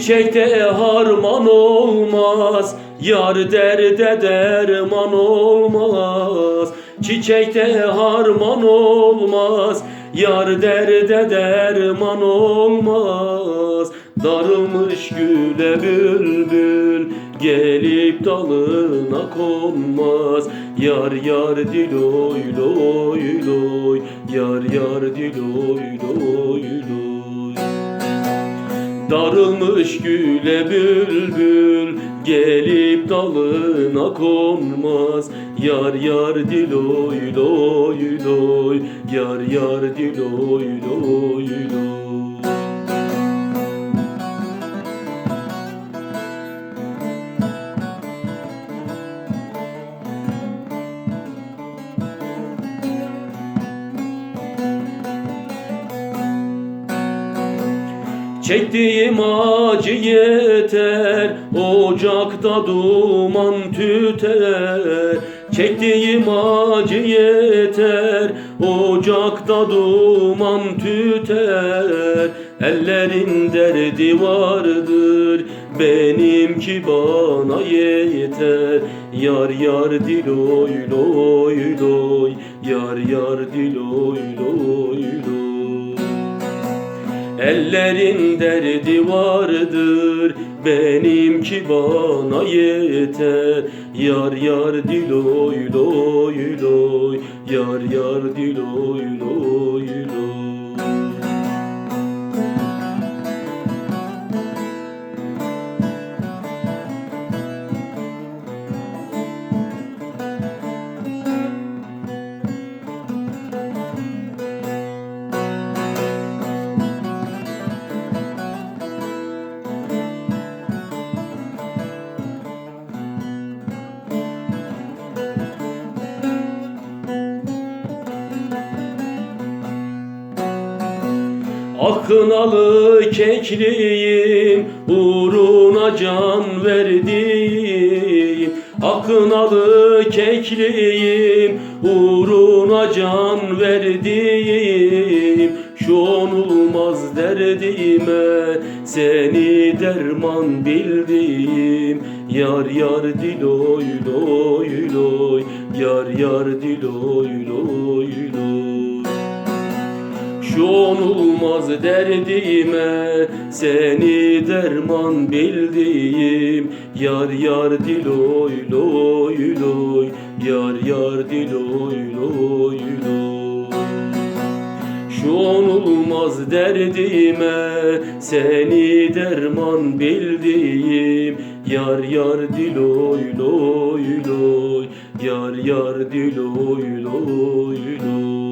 Çiçekte harman olmaz Yar derde derman olmaz. Çiçekte harman olmaz Yar derde derman olmaz. Darılmış güle bülbül Gelip dalına konmaz. Yar yar diloy loy loy Yar yar diloy loy loy Darılmış güle bülbül Gelip dalına konmaz. Yar yar diloy loy loy Yar yar diloy loy loy Çektiğim acı yeter Ocakta duman tüter. Çektiğim acı yeter Ocakta duman tüter. Ellerin derdi vardır Benimki bana yeter. Yar yar diloy loy loy Yar yar diloy loy loy Ellerin derdi vardır Benimki bana yeter. Yar yar diloy loy loy Yar yar diloy loy Akınalı kekliyim uğruna can verdim Akınalı kekliyim uğruna can verdim Şu onulmaz derdime seni derman bildim Yar yar diloy loy loy Yar yar diloy loy loy şu onulmaz derdime seni derman bildiğim Yar yar diloy loy loy Yar yar diloy loy loy. Şu onulmaz derdime seni derman bildiğim Yar yar diloy loy loy Yar yar diloy loy loy